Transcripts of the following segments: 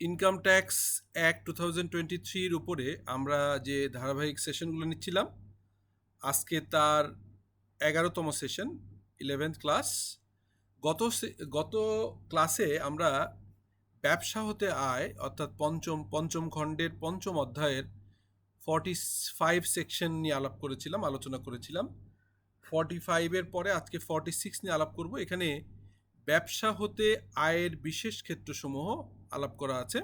Income tax act two thousand twenty থ্রির উপরে আমরা যে ধারাবাহিক সেশনগুলো নিচ্ছিলাম, আজকে তার এগারোতম সেশন ইলেভেন্থ ক্লাস গত গত ক্লাসে আমরা ব্যবসা হতে আয়, অর্থাৎ পঞ্চম পঞ্চম খণ্ডের পঞ্চম অধ্যায়ের ফর্টি ফাইভ সেকশন নিয়ে আলাপ করেছিলাম, আলোচনা করেছিলাম। ফর্টি ফাইভের পরে আজকে ফর্টি সিক্স নিয়ে আলাপ করব। এখানে ব্যবসা হতে আয়ের বিশেষ ক্ষেত্রসমূহ আলাপ করা আছে।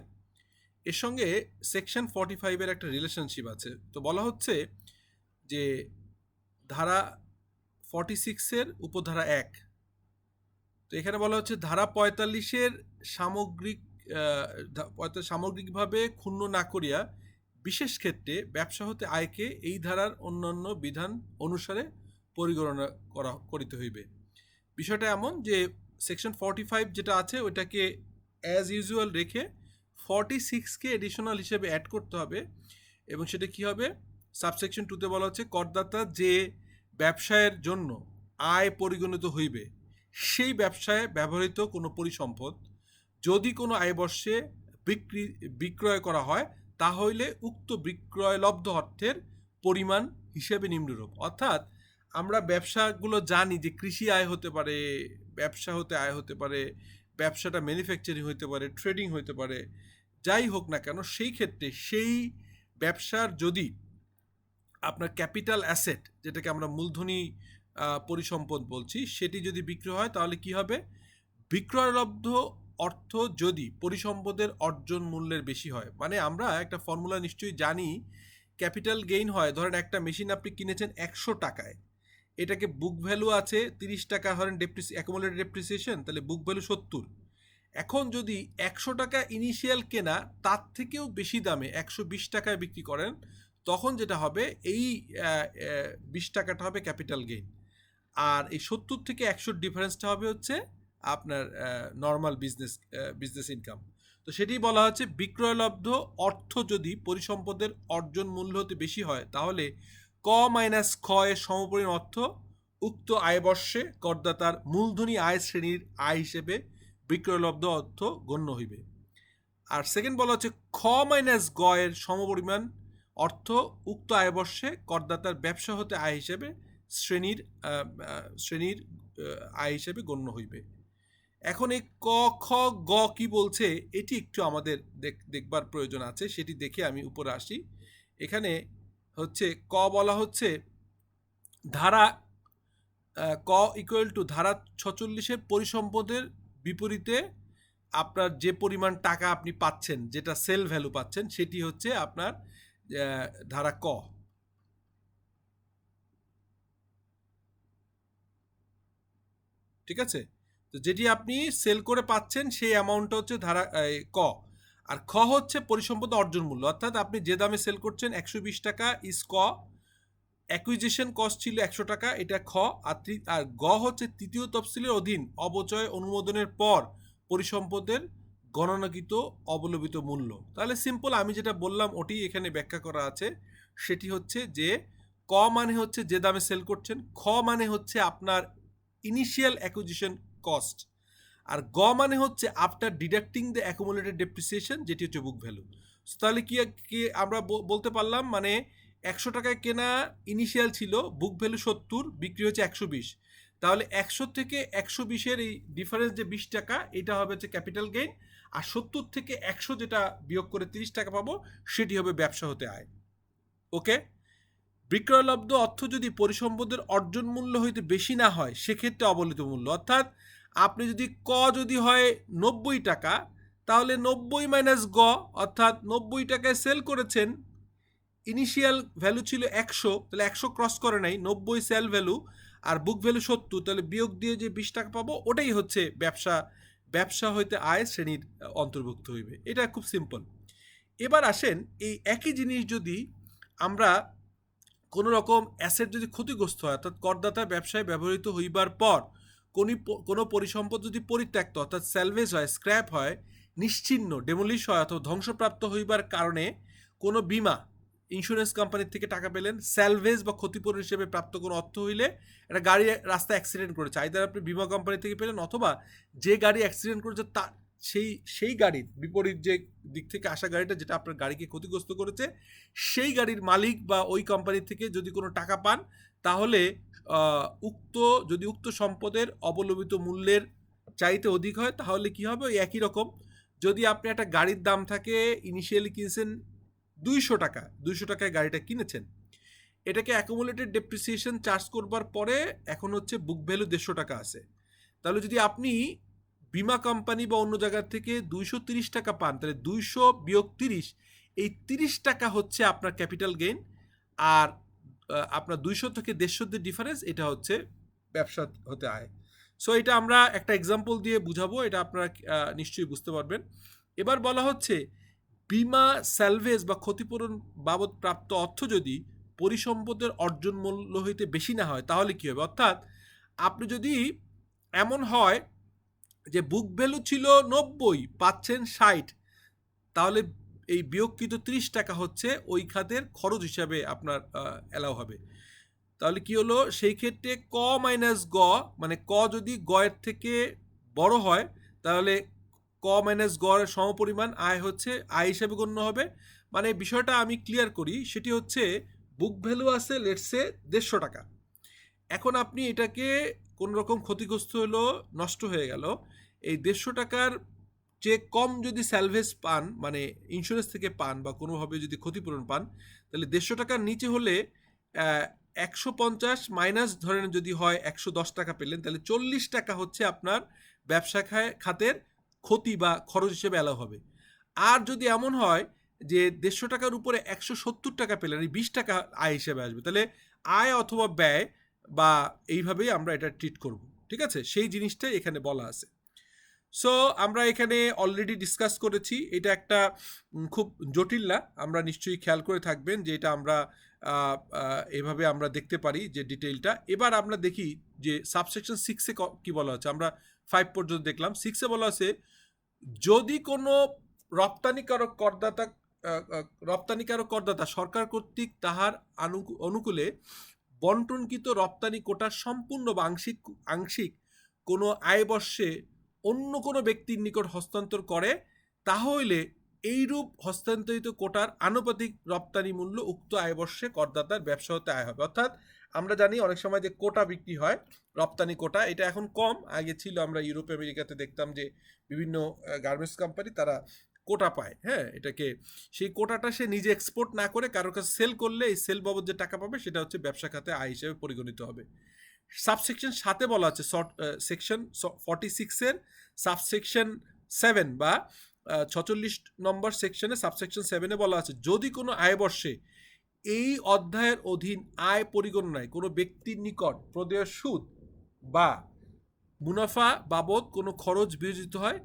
এর সঙ্গে সেকশন ফর্টি ফাইভের একটা রিলেশনশিপ আছে। তো বলা হচ্ছে যে ধারা ফর্টি সিক্সের উপধারা এক। তো এখানে বলা হচ্ছে ধারা পঁয়তাল্লিশের সামগ্রিক সামগ্রিকভাবে ক্ষুণ্ণ না করিয়া বিশেষ ক্ষেত্রে ব্যবসা হতে আয়কে এই ধারার অন্যান্য বিধান অনুসারে পরিগণনা করা, করিতে হইবে। বিষয়টা এমন যে সেকশন ফর্টি ফাইভ যেটা আছে, ওইটাকে অ্যাজ ইউজুয়াল রেখে ফর্টি সিক্সকে এডিশনাল হিসেবে অ্যাড করতে হবে। এবং সেটা কি হবে? সাবসেকশন টুতে বলা হচ্ছে, করদাতা যে ব্যবসায়ের জন্য আয় পরিগণিত হইবে, সেই ব্যবসায় ব্যবহৃত কোনো পরিসম্পদ যদি কোনো আয়বর্ষে বিক্রি, বিক্রয় করা হয় তা হইলে উক্ত বিক্রয়লব্ধ অর্থের পরিমাণ হিসেবে নিম্নরূপ। অর্থাৎ আমরা ব্যবসাগুলো জানি যে কৃষি আয় হতে পারে ব্যবসা হতে আয় হতে পারে, ব্যবসাটা ম্যানুফ্যাকচারিং হতে পারে ট্রেডিং হতে পারে, যাই হোক না কেন, সেই ক্ষেত্রে সেই ব্যবসার যদি আপনার ক্যাপিটাল অ্যাসেট যেটাকে আমরা মূলধনী পরিসম্পদ বলছি, সেটি যদি বিক্রি হয়, তাহলে কি হবে? বিক্রয়লব্ধ অর্থ যদি পরিসম্পদের অর্জন মূল্যের বেশি হয় মানে আমরা একটা ফর্মুলা নিশ্চয়ই জানি ক্যাপিটাল গেইন হয়, ধরেন একটা মেশিন আপনি কিনেছেন একশো টাকায় এটাকে বুক ভ্যালু আছে তিরিশ টাকা, ধরেন ডেপ্রিসি অ্যাকোমোলেটেড ডেপ্রিসিয়েশন তাহলে বুক ভ্যালু সত্তর। এখন যদি একশো টাকা ইনিশিয়াল কেনা, তার থেকেও বেশি দামে একশো বিশ টাকায় বিক্রি করেন, তখন যেটা হবে, এই বিশ টাকাটা হবে ক্যাপিটাল গেইন আর এই সত্তর থেকে একশোর ডিফারেন্সটা হবে হচ্ছে আপনার নর্মাল বিজনেস বিজনেস ইনকাম তো সেটি বলা হচ্ছে বিক্রয়লব্ধ অর্থ যদি পরিসম্পদের অর্জন মূল্য হতে বেশি হয়, তাহলে ক মাইনাস খ এর সমপরিমাণ অর্থ উক্ত আয়বর্ষে করদাতার মূলধনী আয় শ্রেণির আয় হিসেবে বিক্রয়লব্ধ অর্থ গণ্য হইবে। আর সেকেন্ড বলা হচ্ছে খ মাইনাস গ এর সমপরিমাণ অর্থ উক্ত আয়বর্ষে করদাতার ব্যবসা হতে আয় হিসেবে শ্রেণির শ্রেণির আয় হিসেবে গণ্য হইবে। এখন এই ক, খ, গ কি বলছে, এটি একটু আমাদের দেখ- দেখবার প্রয়োজন আছে, সেটি দেখে আমি উপরে আসি। এখানে হচ্ছে ক বলা হচ্ছে ধারা ক ইকুয়াল টু ধারা ছচল্লিশের পরিসম্পদের বিপরীতে আপনার যে পরিমাণ টাকা আপনি পাচ্ছেন, যেটা সেল ভ্যালু পাচ্ছেন, সেটি হচ্ছে আপনার ধারা ক। ঠিক আছে? তো যেটি আপনি সেল করে পাচ্ছেন, সেই অ্যামাউন্টটা হচ্ছে ধারা ক। আর খ হচ্ছে পরিসম্পদ অর্জন মূল্য। অর্থাৎ আপনি যে দামে সেল করছেন একশো বিশ টাকা ইজ ক। অ্যাকুইজিশন কস্ট ছিল একশো টাকা, এটা খ। আর আর গ হচ্ছে তৃতীয় তফসিলের অধীন অবচয় অনুমোদনের পর পরিসম্পদের গণনাকৃত অবলম্বিত মূল্য। তাহলে সিম্পল আমি যেটা বললাম ওটি এখানে ব্যাখ্যা করা আছে। সেটি হচ্ছে যে ক মানে হচ্ছে যে দামে সেল করছেন, খ মানে হচ্ছে আপনার ইনিশিয়াল অ্যাকুইজিশন কস্ট আর গ মানে হচ্ছে after deducting the accumulated depreciation যেটি হচ্ছে বুক ভ্যালু তাহলে কি আমরা বলতে পারলাম মানে একশো টাকায় কেনা ইনিশিয়াল ছিল বুক ভ্যালু সত্তর, বিক্রি হচ্ছে একশো বিশ। তাহলে একশো থেকে একশো বিশের এই ডিফারেন্স যে বিশ টাকা, এটা হবে হচ্ছে ক্যাপিটাল গেইন আর সত্তর থেকে একশো যেটা বিয়োগ করে তিরিশ টাকা পাবো, সেটি হবে ব্যবসা হতে আয়। ওকে বিক্রয়লব্ধ অর্থ যদি পরিসম্পদের অর্জন মূল্য হইতে বেশি না হয়, সেক্ষেত্রে অবলিত মূল্য। অর্থাৎ আপনি যদি ক যদি হয় নব্বই টাকা, তাহলে নব্বই মাইনাস গ, অর্থাৎ নব্বই টাকায় সেল করেছেন ইনিশিয়াল ভ্যালু ছিল একশো, তাহলে একশো ক্রস করে নাই, নব্বই সেল ভ্যালু আর বুক ভ্যালু সত্তর, তাহলে বিয়োগ দিয়ে যে বিশ টাকা পাবো, ওটাই হচ্ছে ব্যবসা ব্যবসা হইতে আয় শ্রেণির অন্তর্ভুক্ত হইবে। এটা খুব সিম্পল এবার আসেন, এই একই জিনিস যদি আমরা কোনো রকম অ্যাসেট যদি ক্ষতিগ্রস্ত হয়, অর্থাৎ করদাতা ব্যবসায় ব্যবহৃত হইবার পর কোনি কোনো পরিসম্পদ যদি পরিত্যক্ত, অর্থাৎ স্যালভেজ হয় স্ক্র্যাপ হয়, নিশ্চিন্ন ডেমোলিশ হয় অথবা ধ্বংসপ্রাপ্ত হইবার কারণে কোনো বিমা ইন্স্যুরেন্স কোম্পানির থেকে টাকা পেলেন স্যালভেজ বা ক্ষতিপূরণ হিসেবে প্রাপ্ত কোনো অর্থ হইলে একটা গাড়ি রাস্তায় অ্যাক্সিডেন্ট করেছে। আইদার আপনি বিমা কোম্পানি থেকে পেলেন অথবা যে গাড়ি অ্যাক্সিডেন্ট করেছে তা সেই সেই গাড়ির বিপরীত যে দিক থেকে আসা গাড়িটা যেটা আপনার গাড়িকে ক্ষতিগ্রস্ত করেছে, সেই গাড়ির মালিক বা ওই কোম্পানি থেকে যদি কোনো টাকা পান, তাহলে উক্ত, যদি উক্ত সম্পদের অবলম্বিত মূল্যের চাইতে অধিক হয়, তাহলে কি হবে? ওই একই রকম। যদি আপনি একটা গাড়ির দাম থাকে ইনিশিয়ালি কিনছেন দুইশো টাকা, দুইশো টাকায় গাড়িটা কিনেছেন, এটাকে অ্যাকুমুলেটেড ডেপ্রিসিয়েশন চার্জ করবার পরে এখন হচ্ছে বুক ভ্যালু দেড়শো টাকা আছে। তাহলে যদি আপনি বিমা কোম্পানি বা অন্য জায়গার থেকে দুইশো তিরিশ টাকা পান, তাহলে দুইশো বিয়োগ তিরিশ, এই তিরিশ টাকা হচ্ছে আপনার ক্যাপিটাল গেইন আর আপনার দুইশো থেকে দেড়শোর যে ডিফারেন্স এটা হচ্ছে ব্যবসা হতে আয়। সো এটা আমরা একটা এক্সাম্পল দিয়ে বুঝাবো, এটা আপনারা নিশ্চয়ই বুঝতে পারবেন। এবার বলা হচ্ছে, বিমা স্যালভেজ বা ক্ষতিপূরণ বাবদ প্রাপ্ত অর্থ যদি পরিসম্পদের অর্জন মূল্য হইতে বেশি না হয়, তাহলে কি হবে? অর্থাৎ, আপনি যদি এমন হয় যে বুক ভ্যালু ছিল নব্বই, পাচ্ছেন ষাট, তাহলে এই বিয়োগকৃত ত্রিশ টাকা হচ্ছে ওই খাতের খরচ হিসাবে আপনার অ্যালাউ হবে। তাহলে কি হলো? সেই ক্ষেত্রে ক মাইনাস গ মানে ক যদি গ এর থেকে বড় হয়, তাহলে ক মাইনাস গ এর সমপরিমাণ আয় হচ্ছে, আয় হিসাবে গণ্য হবে। মানে বিষয়টা আমি ক্লিয়ার করি, সেটি হচ্ছে বুক ভ্যালু আছে লেটসে দেড়শো টাকা। এখন আপনি এটাকে কোনো রকম ক্ষতিগ্রস্ত হলো, নষ্ট হয়ে গেল, এই দেড়শো টাকার যে কম যদি স্যালভেজ পান মানে ইন্স্যুরেন্স থেকে পান বা কোনোভাবে যদি ক্ষতিপূরণ পান, তাহলে দেড়শো টাকার নিচে হলে একশো পঞ্চাশ মাইনাস ধরেন যদি হয় একশো দশ টাকা পেলেন, তাহলে চল্লিশ টাকা হচ্ছে আপনার ব্যবসা খাতের ক্ষতি বা খরচ হিসেবে অ্যালাউ হবে। আর যদি এমন হয় যে দেড়শো টাকার উপরে একশো সত্তর টাকা পেলেন এই বিশ টাকা আয় হিসেবে আসবে, তাহলে আয় অথবা ব্যয় বা এইভাবেই আমরা এটা ট্রিট করব, ঠিক আছে? সেই জিনিসটাই এখানে বলা আছে। সো আমরা এখানে অলরেডি ডিসকাস করেছি। এটা একটা খুব জটিল না। আমরা নিশ্চয়ই খেয়াল করে থাকবেন যে এটা আমরা এভাবে আমরা দেখতে পারি যে ডিটেইলটা এবার আমরা দেখি যে সাবসেকশন সিক্সে কি বলা হচ্ছে? আমরা ফাইভ পর্যন্ত দেখলাম। সিক্সে বলা আছে যদি কোনো রপ্তানিকারক করদাতা রপ্তানিকারক করদাতা সরকার কর্তৃক তাহার অনুকূলে বন্টনকৃত রপ্তানি কোটার সম্পূর্ণ বা আংশিক আংশিক কোনো আয় বর্ষে অন্য কোনো ব্যক্তির নিকট হস্তান্তর করে তাহলে এইরূপ হস্তান্তরিত কোটার আনুপাতিক রপ্তানি মূল্য উক্ত আয়বর্ষে করদাতার ব্যবসা হতে আয় হবে। অর্থাৎ আমরা জানি অনেক সময় যে কোটা বিক্রি হয়, রপ্তানি কোটা, এটা এখন কম। আগে ছিল আমরা ইউরোপ, আমেরিকাতে দেখতাম যে বিভিন্ন গার্মেন্টস কোম্পানি তারা কোটা পায় হ্যাঁ? এটাকে সেই কোটাটা সে নিজে এক্সপোর্ট না করে কারোর কাছে সেল করলে এই সেল বাবদ যে টাকা পাবে, সেটা হচ্ছে ব্যবসা খাতে আয় হিসেবে পরিগণিত হবে। সাবসেকশন সাথে বলা আছে সেকশন ফর্টি সিক্সের সাবসেকশন সেভেন বা ছচল্লিশ নম্বর সেকশনে সাবসেকশন সেভেনে বলা আছে যদি কোনো আয়বর্ষে এই অধ্যায়ের অধীন আয় পরিগণনায় কোনো ব্যক্তির নিকট প্রদেয় সুদ বা মুনাফা বাবদ কোনো খরচ বিয়োজিত হয়,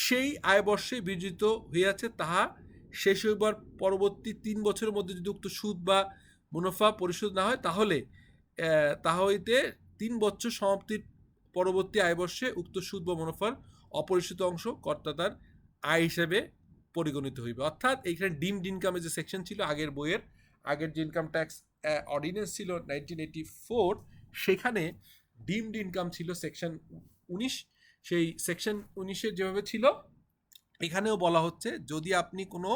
সেই আয়বর্ষে বিয়োজিত হইয়াছে, তাহা শেষ হইবার পরবর্তী তিন বছরের মধ্যে যদি উক্ত সুদ বা মুনাফা পরিশোধ না হয়, তাহলে তাহা হইতে তিন বছর সমাপ্তির পরবর্তী আয়বর্ষে উক্ত সুদ বা মুনাফার অপরিশোধিত অংশ কর্তাতার আয় হিসেবে পরিগণিত হইবে। অর্থাৎ এইখানে ডিমড ইনকামের যে সেকশন ছিল আগের বইয়ের, আগের যে ইনকাম ট্যাক্স অর্ডিনেন্স ছিল নাইনটিন এইটি ফোর সেখানে ডিমড ইনকাম ছিল সেকশন উনিশ। সেই সেকশন উনিশে যেভাবে ছিল, এখানেও বলা হচ্ছে যদি আপনি কোনো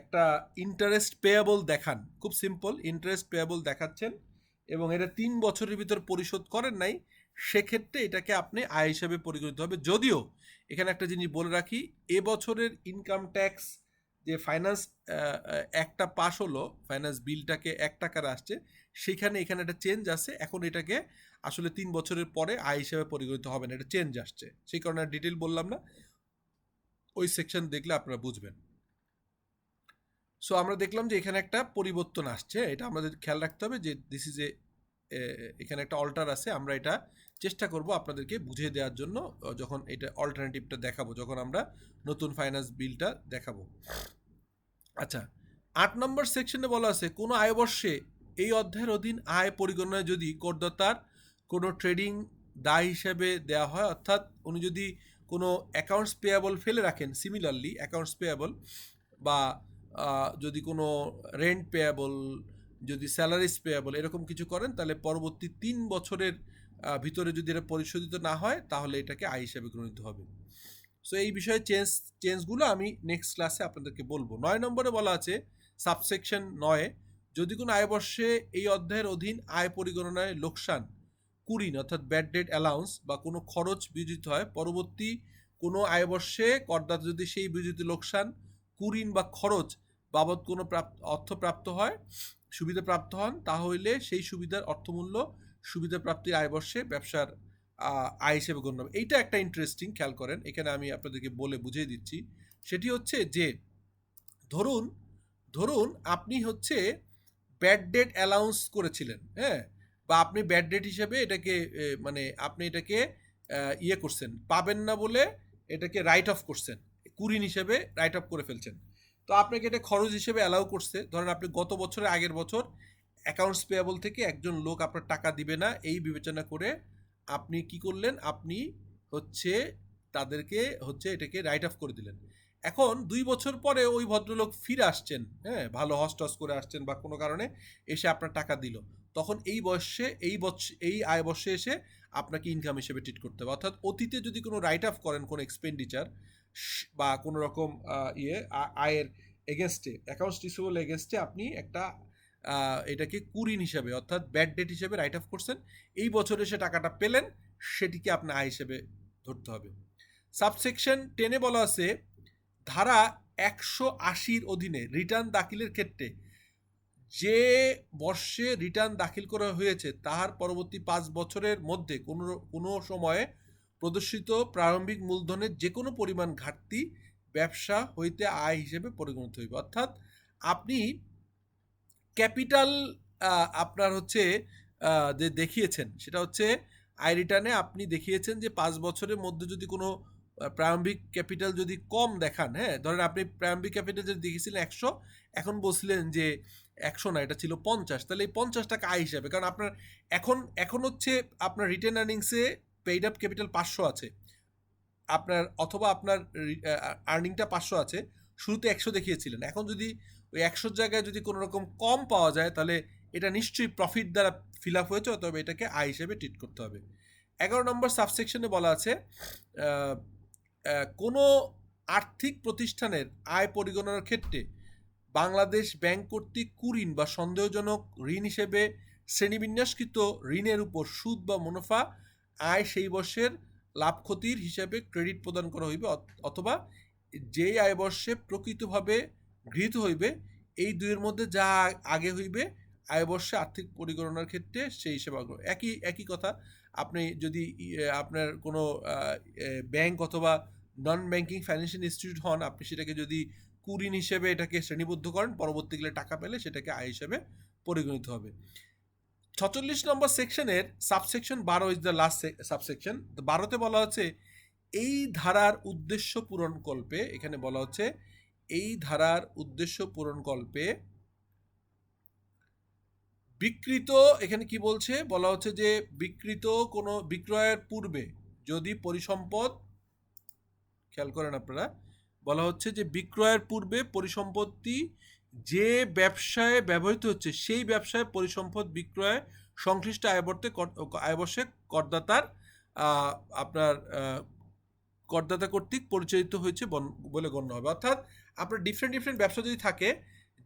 একটা ইন্টারেস্ট পেয়াবল দেখান, খুব সিম্পল ইন্টারেস্ট পেয়াবল দেখাচ্ছেন এবং এটা তিন বছরের ভিতর পরিশোধ করেন নাই, সেক্ষেত্রে এটাকে আপনি আয় হিসাবে পরিগণিত হবে। যদিও এখানে একটা জিনিস বলে রাখি এবছরের ইনকাম ট্যাক্স যে ফাইন্যান্স একটা পাস হলো ফাইন্যান্স বিলটাকে এক টাকার আসছে, সেখানে এখানে একটা চেঞ্জ আছে। এখন এটাকে আসলে তিন বছরের পরে আয় হিসাবে পরিগণিত হবে না, এটা চেঞ্জ আসছে। সেই কারণে ডিটেল বললাম না। ওই সেকশন দেখলে আপনারা বুঝবেন। সো আমরা দেখলাম যে এখানে একটা পরিবর্তন আসছে। এটা আমাদের খেয়াল রাখতে হবে যে দিস ইজ এ, এখানে একটা অল্টার আছে। আমরা এটা চেষ্টা করব আপনাদেরকে বুঝিয়ে দেওয়ার জন্য যখন এটা অল্টারনেটিভটা দেখাবো, যখন আমরা নতুন ফাইন্যান্স বিলটা দেখাবো। আচ্ছা আট নম্বর সেকশনে বলা আছে, কোনো আয়বর্ষে এই অধ্যায়ের অধীন আয় পরিগণনায় যদি করদাতার কোনো ট্রেডিং দায় হিসেবে দেওয়া হয়, অর্থাৎ উনি যদি কোনো অ্যাকাউন্টস পেয়াবল ফেলে রাখেন সিমিলারলি অ্যাকাউন্টস পেয়াবল বা যদি কোনো রেন্ট পেয়াবল যদি স্যালারিজ পেয়াবল এরকম কিছু করেন, তাহলে পরবর্তী তিন বছরের ভিতরে যদি এটা পরিশোধিত না হয়, তাহলে এটাকে আয় হিসাবে গণিত হবে। সো এই বিষয়ে চেঞ্জ চেঞ্জগুলো আমি নেক্সট ক্লাসে আপনাদেরকে বলব। নয় নম্বরে বলা আছে সাবসেকশন নয়ে, যদি কোনো আয়বর্ষে এই অধ্যায়ের অধীন আয় পরিগণনায় লোকসান কুরিন অর্থাৎ ব্যাড ডেট অ্যালাউন্স বা কোনো খরচ বিয়োজিত হয়, পরবর্তী কোনো আয়বর্ষে করদাতা যদি সেই বিয়োজিত লোকসান কুরিন বা খরচ বাবদ কোনো প্রাপ্ত অর্থ প্রাপ্ত হয়, সুবিধা প্রাপ্ত হন তাহলে সেই সুবিধার অর্থমূল্য সুবিধা প্রাপ্তির আয়বর্ষে ব্যবসার আয় হিসেবে গণ্য হবে। এইটা একটা ইন্টারেস্টিং খেয়াল করেন, এখানে আমি আপনাদেরকে বলে বুঝিয়ে দিচ্ছি। সেটি হচ্ছে যে, ধরুন ধরুন আপনি হচ্ছে ব্যাড ডেট অ্যালাউন্স করেছিলেন হ্যাঁ? বা আপনি ব্যাড ডেট হিসেবে এটাকে মানে আপনি এটাকে ইয়ে করছেন, পাবেন না বলে এটাকে রাইট অফ করছেন কুরিন হিসেবে রাইট অফ করে ফেলছেন। তো আপনাকে এটা খরচ হিসেবে অ্যালাউ করছে। ধরেন আপনি গত বছরের আগের বছর অ্যাকাউন্টস পেয়াবল থেকে একজন লোক আপনার টাকা দিবে না, এই বিবেচনা করে আপনি কি করলেন? আপনি হচ্ছে তাদেরকে হচ্ছে এটাকে রাইট অফ করে দিলেন। এখন দুই বছর পরে ওই ভদ্রলোক ফিরে আসছেন হ্যাঁ ভালো হস টস করে আসছেন বা কোনো কারণে এসে আপনার টাকা দিল। তখন এই বয়সে, এই বছর এই আয় বর্ষে এসে আপনাকে ইনকাম হিসেবে ট্রিট করতে হবে। অর্থাৎ অতীতে যদি কোনো রাইট অফ করেন কোনো এক্সপেন্ডিচার বা কোনো রকম ইয়ে আয়ের এগেনস্টে অ্যাকাউন্টস রিসিভেবল এগেনস্টে আপনি একটা এটাকে কুরিন হিসাবে, অর্থাৎ ব্যাড ডেট হিসেবে রাইট অফ করছেন। এই বছরে সে টাকাটা পেলেন, সেটিকে আপনার আয় হিসেবে ধরতে হবে। সাবসেকশন টেনে বলা আছে, ধারা একশো আশির অধীনে রিটার্ন দাখিলের ক্ষেত্রে যে বর্ষে রিটার্ন দাখিল করা হয়েছে, তাহার পরবর্তী পাঁচ বছরের মধ্যে কোনো কোনো সময়ে প্রদর্শিত প্রারম্ভিক মূলধনের যে কোনো পরিমাণ ঘাটতি ব্যবসা হইতে আয় হিসেবে পরিগণিত হইবে। অর্থাৎ আপনি ক্যাপিটাল আপনার হচ্ছে যে দেখিয়েছেন, সেটা হচ্ছে আয় রিটার্নে আপনি দেখিয়েছেন যে পাঁচ বছরের মধ্যে যদি কোনো প্রারম্ভিক ক্যাপিটাল যদি কম দেখান হ্যাঁ ধরেন আপনি প্রারম্ভিক ক্যাপিটাল যদি দেখিয়েছিলেন একশো, এখন বলছিলেন যে একশো না, এটা ছিল পঞ্চাশ। তাহলে এই পঞ্চাশ টাকা আয় হিসাবে, কারণ আপনার এখন এখন হচ্ছে আপনার রিটার্ন আর্নিংসে পেইড আপ ক্যাপিটাল পাঁচশো আছে। আপনার, অথবা আপনার আর্নিংটা পাঁচশো আছে, শুরুতে একশো দেখিয়েছিলেন। এখন যদি ওই একশোর জায়গায় যদি কোনো রকম কম পাওয়া যায়, তাহলে এটা নিশ্চয়ই প্রফিট দ্বারা ফিল আপ হয়েছে তবে এটাকে আয় হিসেবে ট্রিট করতে হবে। এগারো নম্বর সাবসেকশনে বলা আছে কোনো আর্থিক প্রতিষ্ঠানের আয় পরিগণনার ক্ষেত্রে বাংলাদেশ ব্যাংক কর্তৃক কুঋণ বা সন্দেহজনক ঋণ হিসেবে শ্রেণীবিন্যাসকৃত ঋণের উপর সুদ বা মুনাফা আয় সেই বর্ষের লাভ ক্ষতির হিসাবে ক্রেডিট প্রদান করা হইবে অথবা যেই আয় বর্ষে প্রকৃতভাবে গৃহীত হইবে, এই দুইয়ের মধ্যে যা আগে হইবে, আয় বর্ষে আর্থিক পরিগণনার ক্ষেত্রে সেই হিসেবে একই একই কথা, আপনি যদি আপনার কোনো ব্যাংক অথবা নন ব্যাংকিং ফাইন্যান্সিয়াল ইনস্টিটিউট হন, আপনি সেটাকে যদি কুরিন হিসেবে এটাকে শ্রেণীবদ্ধ করেন, পরবর্তীকালে টাকা পেলে সেটাকে আয় হিসেবে পরিগণিত হবে। ছচল্লিশ নম্বর সেকশনের সাবসেকশন বারো ইজ দ্য লাস্ট সাবসেকশন বারোতে বলা হচ্ছে, এই ধারার উদ্দেশ্য পূরণ কল্পে, এখানে বলা হচ্ছে, এই ধারার উদ্দেশ্য পূরণ কল্পে বিকৃত, এখানে কি বলছে? বলা হচ্ছে যে বিকৃত কোনো বিক্রয়ের পূর্বে যদি পরিসম্পদ, খেয়াল করেন আপনারা বলা হচ্ছে যে বিক্রয়ের পূর্বে পরিসম্পত্তি যে ব্যবসায় ব্যবহৃত হচ্ছে, সেই ব্যবসায় পরিসম্পদ বিক্রয়ে সংশ্লিষ্ট আয়বর্তে আয়বর্ষে করদাতার আপনার করদাতা কর্তৃক পরিচালিত হয়েছে বলে গণ্য হবে। অর্থাৎ আপনার ডিফারেন্ট ডিফারেন্ট ব্যবসা যদি থাকে,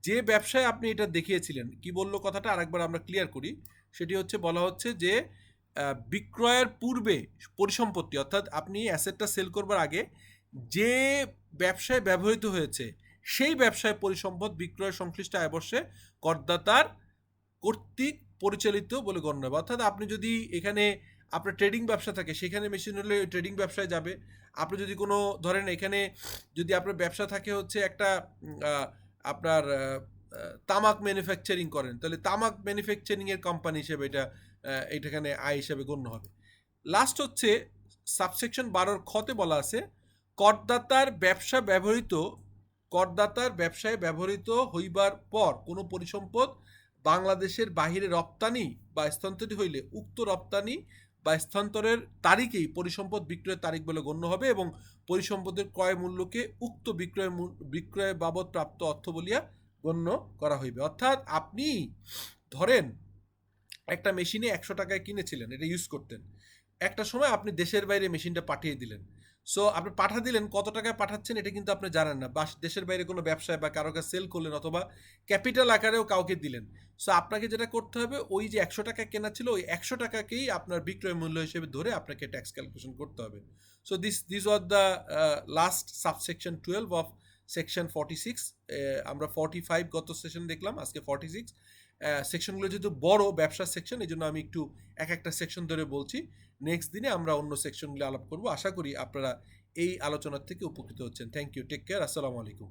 যে ব্যবসায় আপনি এটা দেখিয়েছিলেন, কি বলল কথাটা আরেকবার আমরা ক্লিয়ার করি, সেটি হচ্ছে বলা হচ্ছে যে বিক্রয়ের পূর্বে পরিসম্পত্তি, অর্থাৎ আপনি অ্যাসেটটা সেল করবার আগে যে ব্যবসায় ব্যবহৃত হয়েছে সেই ব্যবসায় পরিসম্পদ বিক্রয় সংশ্লিষ্ট আয়বর্ষে করদাতার কর্তৃক পরিচালিত বলে গণ্য হবে। অর্থাৎ আপনি যদি এখানে আপনার ট্রেডিং ব্যবসা থাকে সেখানে মেশিন হলে ওই ট্রেডিং ব্যবসায় যাবে। আপনি যদি কোনো ধরেন এখানে যদি আপনার ব্যবসা থাকে হচ্ছে একটা আপনার তামাক ম্যানুফ্যাকচারিং করেন তাহলে তামাক ম্যানুফ্যাকচারিংয়ের কোম্পানি হিসেবে এটা আহ, এটা এখানে আয় হিসেবে গণ্য হবে। লাস্ট হচ্ছে সাবসেকশন বারোর খতে বলা আছে করদাতার ব্যবসা ব্যবহৃত, করদাতার ব্যবসায় ব্যবহৃত হইবার পর কোনো পরিসম্পদ বাংলাদেশের বাহিরে রপ্তানি বা স্থানান্তরিত হইলে উক্ত রপ্তানি বা স্থানান্তরের তারিখেই পরিসম্পদ বিক্রয়ের তারিখ বলে গণ্য হবে এবং পরিসম্পদের ক্রয় মূল্যকে উক্ত বিক্রয় বিক্রয় বাবদ প্রাপ্ত অর্থ বলিয়া গণ্য করা হইবে। অর্থাৎ আপনি ধরেন একটা মেশিনে একশো টাকায় কিনেছিলেন, এটা ইউজ করতেন। একটা সময় আপনি দেশের বাইরে মেশিনটা পাঠিয়ে দিলেন। সো আপনি পাঠা দিলেন, কত টাকায় পাঠাচ্ছেন এটা কিন্তু আপনি জানেন না। বা দেশের বাইরে কোনো ব্যবসায় বা কারও কাছে সেল করলেন অথবা ক্যাপিটাল আকারেও কাউকে দিলেন। সো আপনাকে যেটা করতে হবে, ওই যে একশো টাকা কেনা ছিল, ওই একশো টাকাকেই আপনার বিক্রয় মূল্য হিসেবে ধরে আপনাকে ট্যাক্স ক্যালকুলেশন করতে হবে। So this this was the last subsection twelve of section forty six আমরা ফর্টি ফাইভ গত সেশন দেখলাম, আজকে ফর্টি সিক্স সেকশনগুলো যেহেতু বড় ব্যবসার সেকশন এই জন্য আমি একটু এক একটা সেকশন ধরে বলছি। নেক্সট দিনে আমরা অন্য সেকশনগুলো আলাপ করব। আশা করি আপনারা এই আলোচনার থেকে উপকৃত হচ্ছেন। থ্যাংক ইউ টেক কেয়ার আসসালামু আলাইকুম